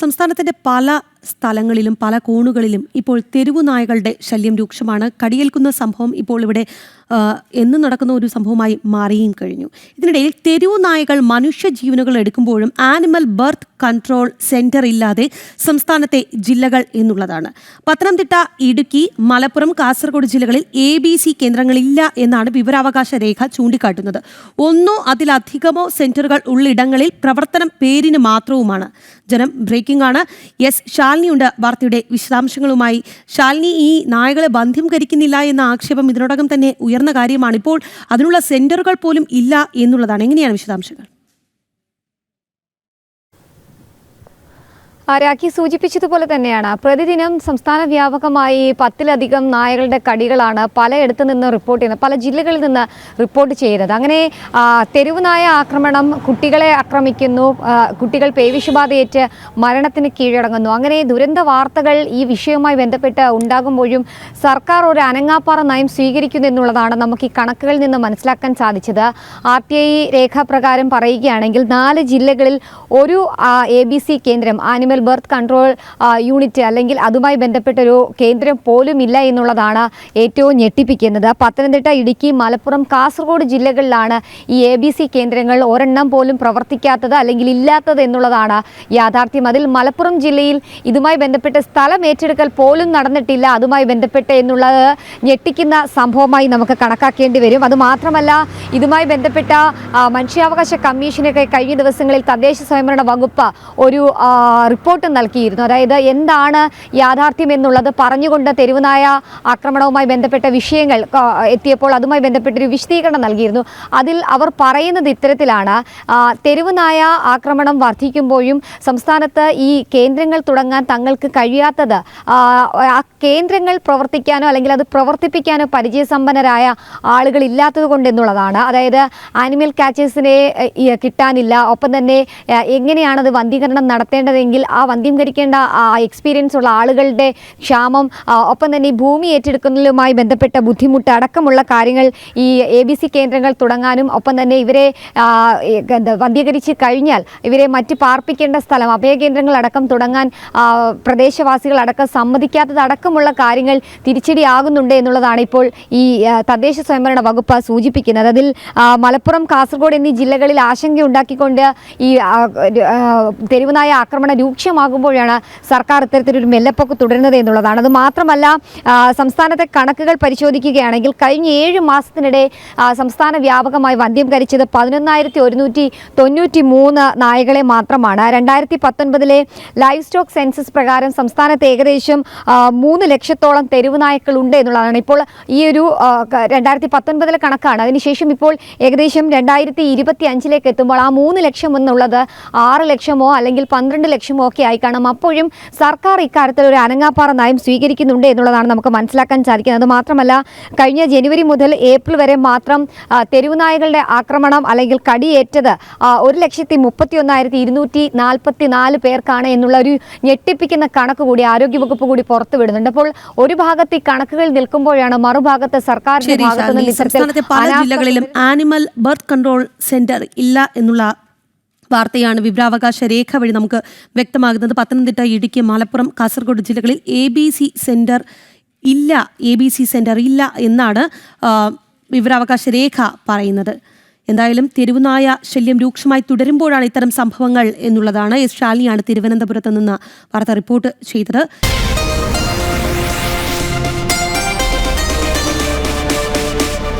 സംസ്ഥാനത്തിന്റെ പല സ്ഥലങ്ങളിലും പല കോണുകളിലും ഇപ്പോൾ തെരുവു നായകളുടെ ശല്യം രൂക്ഷമാണ്. കടിയേൽക്കുന്ന സംഭവം ഇപ്പോൾ ഇവിടെ എന്ന് നടക്കുന്ന ഒരു സംഭവമായി മാറിയും കഴിഞ്ഞു. ഇതിനിടയിൽ തെരുവു നായകൾ മനുഷ്യ ജീവനുകൾ എടുക്കുമ്പോഴും ആനിമൽ ബർത്ത് കൺട്രോൾ സെന്റർ ഇല്ലാതെ സംസ്ഥാനത്തെ ജില്ലകൾ എന്നുള്ളതാണ്. പത്തനംതിട്ട ഇടുക്കി മലപ്പുറം കാസർഗോഡ് ജില്ലകളിൽ എ ബി സി കേന്ദ്രങ്ങളില്ല എന്നാണ് വിവരാവകാശ രേഖ ചൂണ്ടിക്കാട്ടുന്നത്. ഒന്നോ അതിലധികമോ സെന്ററുകൾ ഉള്ളിടങ്ങളിൽ പ്രവർത്തനം പേരിന് മാത്രവുമാണ്. ജനം ബ്രേക്കിംഗ് ആണ്. എസ് ശാലിനിയുണ്ട്. വാർത്തയുടെ വിശദാംശങ്ങളുമായി ശാലിനി ഈ നായകളെ ബന്ധ്യം കരിക്കുന്നില്ല എന്ന ആക്ഷേപം ഇതിനോടകം തന്നെ ഉയർന്ന കാര്യമാണ്. ഇപ്പോൾ അതിനുള്ള സെന്ററുകൾ പോലും ഇല്ല എന്നുള്ളതാണ്. എങ്ങനെയാണ് വിശദാംശങ്ങൾ? രാഖി സൂചിപ്പിച്ചതുപോലെ തന്നെയാണ്. പ്രതിദിനം സംസ്ഥാന വ്യാപകമായി പത്തിലധികം നായകളുടെ കടികളാണ് പലയിടത്തു നിന്ന് റിപ്പോർട്ട് ചെയ്യുന്നത് പല ജില്ലകളിൽ നിന്ന് റിപ്പോർട്ട് ചെയ്യുന്നത്. അങ്ങനെ തെരുവ് നായ ആക്രമണം കുട്ടികളെ ആക്രമിക്കുന്നു കുട്ടികൾ പേവിഷബാധയേറ്റ് മരണത്തിന് കീഴടങ്ങുന്നു. അങ്ങനെ ദുരന്ത വാർത്തകൾ ഈ വിഷയവുമായി ബന്ധപ്പെട്ട് ഉണ്ടാകുമ്പോഴും സർക്കാർ ഒരു അനങ്ങാപ്പാറ നയം സ്വീകരിക്കുന്നു എന്നുള്ളതാണ് നമുക്ക് ഈ കണക്കുകളിൽ നിന്ന് മനസ്സിലാക്കാൻ സാധിച്ചത്. ആർ ടി ഐ രേഖാപ്രകാരം പറയുകയാണെങ്കിൽ നാല് ജില്ലകളിൽ ഒരു എ ബി സി കേന്ദ്രം ആനിമൽ ബർത്ത് കൺട്രോൾ യൂണിറ്റ് അല്ലെങ്കിൽ അതുമായി ബന്ധപ്പെട്ടൊരു കേന്ദ്രം പോലും ഇല്ല എന്നുള്ളതാണ് ഏറ്റവും ഞെട്ടിപ്പിക്കുന്നത്. പത്തനംതിട്ട ഇടുക്കി മലപ്പുറം കാസർഗോഡ് ജില്ലകളിലാണ് ഈ എ ബി സി കേന്ദ്രങ്ങൾ ഒരെണ്ണം പോലും പ്രവർത്തിക്കാത്തത് അല്ലെങ്കിൽ ഇല്ലാത്തത് എന്നുള്ളതാണ് യാഥാർത്ഥ്യം. അതിൽ മലപ്പുറം ജില്ലയിൽ ഇതുമായി ബന്ധപ്പെട്ട സ്ഥലം ഏറ്റെടുക്കൽ പോലും നടന്നിട്ടില്ല അതുമായി ബന്ധപ്പെട്ട് എന്നുള്ളത് ഞെട്ടിക്കുന്ന സംഭവമായി നമുക്ക് കണക്കാക്കേണ്ടി വരും. അതുമാത്രമല്ല ഇതുമായി ബന്ധപ്പെട്ട മനുഷ്യാവകാശ കമ്മീഷനൊക്കെ കഴിഞ്ഞ ദിവസങ്ങളിൽ തദ്ദേശ സ്വയംഭരണ വകുപ്പ് ഒരു ആ, റിപ്പോർട്ട് നൽകിയിരുന്നു. അതായത് എന്താണ് യാഥാർത്ഥ്യം എന്നുള്ളത് പറഞ്ഞുകൊണ്ട് തെരുവുനായ ആക്രമണവുമായി ബന്ധപ്പെട്ട വിഷയങ്ങൾ എത്തിയപ്പോൾ അതുമായി ബന്ധപ്പെട്ടൊരു വിശദീകരണം നൽകിയിരുന്നു. അതിൽ അവർ പറയുന്നത് ഇത്തരത്തിലാണ്. തെരുവുനായ ആക്രമണം വർദ്ധിക്കുമ്പോഴും സംസ്ഥാനത്ത് ഈ കേന്ദ്രങ്ങൾ തുടങ്ങാൻ തങ്ങൾക്ക് കഴിയാത്തത് ആ കേന്ദ്രങ്ങൾ പ്രവർത്തിക്കാനോ അല്ലെങ്കിൽ അത് പ്രവർത്തിപ്പിക്കാനോ പരിചയസമ്പന്നരായ ആളുകൾ ഇല്ലാത്തത് കൊണ്ട് എന്നുള്ളതാണ് അതായത് ആനിമൽ കാച്ചേഴ്സിനെ കിട്ടാനില്ല. ഒപ്പം തന്നെ എങ്ങനെയാണത് വന്ധീകരണം നടത്തേണ്ടതെങ്കിൽ ആ വന്ധ്യംകരിക്കേണ്ട ആ എക്സ്പീരിയൻസ് ഉള്ള ആളുകളുടെ ക്ഷാമം ഒപ്പം തന്നെ ഭൂമി ഏറ്റെടുക്കുന്നതിലുമായി ബന്ധപ്പെട്ട ബുദ്ധിമുട്ട് അടക്കമുള്ള കാര്യങ്ങൾ ഈ എ ബി സി കേന്ദ്രങ്ങൾ തുടങ്ങാനും ഒപ്പം തന്നെ ഇവരെ വന്ധീകരിച്ച് കഴിഞ്ഞാൽ ഇവരെ മറ്റ് പാർപ്പിക്കേണ്ട സ്ഥലം അഭയകേന്ദ്രങ്ങൾ അടക്കം തുടങ്ങാൻ പ്രദേശവാസികളടക്കം പ്രദേശവാസികൾ അടക്കം സമ്മതിക്കാത്തത് അടക്കമുള്ള കാര്യങ്ങൾ തിരിച്ചടിയാകുന്നുണ്ട് എന്നുള്ളതാണ് ഇപ്പോൾ ഈ തദ്ദേശ സ്വയംഭരണ വകുപ്പ് സൂചിപ്പിക്കുന്നത്. അതിൽ മലപ്പുറം കാസർഗോഡ് എന്നീ ജില്ലകളിൽ ആശങ്കയുണ്ടാക്കിക്കൊണ്ട് ഈ തെരുവുനായ ആക്രമണം രൂക്ഷമാകുമ്പോഴാണ് സർക്കാർ ഇത്തരത്തിലൊരു മെല്ലപ്പൊക്ക് തുടരുന്നത് എന്നുള്ളതാണ്. അത് മാത്രമല്ല സംസ്ഥാനത്തെ കണക്കുകൾ പരിശോധിക്കുകയാണെങ്കിൽ കഴിഞ്ഞ ഏഴ് മാസത്തിനിടെ സംസ്ഥാന വ്യാപകമായി വന്ധ്യംകരിച്ചത് പതിനൊന്നായിരത്തി ഒരുന്നൂറ്റി തൊണ്ണൂറ്റി മൂന്ന് നായകളെ മാത്രമാണ്. രണ്ടായിരത്തി പത്തൊൻപതിലെ ലൈവ് സ്റ്റോക്ക് സെൻസസ് പ്രകാരം സംസ്ഥാനത്ത് ഏകദേശം ആ, മൂന്ന് ലക്ഷത്തോളം തെരുവ് നായ്ക്കൾ ഉണ്ട് എന്നുള്ളതാണ്. ഇപ്പോൾ ഈ ഒരു രണ്ടായിരത്തി പത്തൊൻപതിലെ കണക്കാണ്. അതിനുശേഷം ഇപ്പോൾ ഏകദേശം രണ്ടായിരത്തി ഇരുപത്തി അഞ്ചിലേക്ക് എത്തുമ്പോൾ ആ മൂന്ന് ലക്ഷം എന്നുള്ളത് ആറ് ലക്ഷമോ അല്ലെങ്കിൽ പന്ത്രണ്ട് ലക്ഷമോ ഒക്കെ ആയി കാണും. അപ്പോഴും സർക്കാർ ഇക്കാര്യത്തിൽ ഒരു അനങ്ങാപ്പാറ നയം സ്വീകരിക്കുന്നുണ്ട് എന്നുള്ളതാണ് നമുക്ക് മനസ്സിലാക്കാൻ സാധിക്കുന്നത്. മാത്രമല്ല കഴിഞ്ഞ ജനുവരി മുതൽ ഏപ്രിൽ വരെ മാത്രം തെരുവ് നായകളുടെ ആക്രമണം അല്ലെങ്കിൽ കടിയേറ്റത് ഒരു ലക്ഷത്തി മുപ്പത്തി ഒന്നായിരത്തി ഇരുന്നൂറ്റി നാൽപ്പത്തി നാല് പേർക്കാണ് എന്നുള്ള ഒരു ഞെട്ടിപ്പിക്കുന്ന കണക്ക് കൂടി ആരോഗ്യവകുപ്പ് കൂടി പുറത്തുവിടുന്നുണ്ട്. അപ്പോൾ ഒരു ഭാഗത്ത് ഈ കണക്കുകൾ നിൽക്കുമ്പോഴാണ് മറുഭാഗത്ത് സർക്കാരിന്റെ ഭാഗത്തുനിന്ന് പല ജില്ലകളിലും ആനിമൽ ബർത്ത് കൺട്രോൾ സെന്റർ ഇല്ല എന്നുള്ള വാർത്തയാണ് വിവരാവകാശ രേഖ വഴി നമുക്ക് വ്യക്തമാകുന്നത്. പത്തനംതിട്ട ഇടുക്കി മലപ്പുറം കാസർഗോഡ് ജില്ലകളിൽ എ ബി സി സെന്റർ ഇല്ല. എ ബി സി സെന്റർ ഇല്ല എന്നാണ് വിവരാവകാശ രേഖ പറയുന്നത്. എന്തായാലും തെരുവുനായ ശല്യം രൂക്ഷമായി തുടരുമ്പോഴാണ് ഇത്തരം സംഭവങ്ങൾ എന്നുള്ളതാണ്. എസ് ശാലിനിയാണ് തിരുവനന്തപുരത്ത് നിന്ന് വാർത്ത റിപ്പോർട്ട് ചെയ്തത്.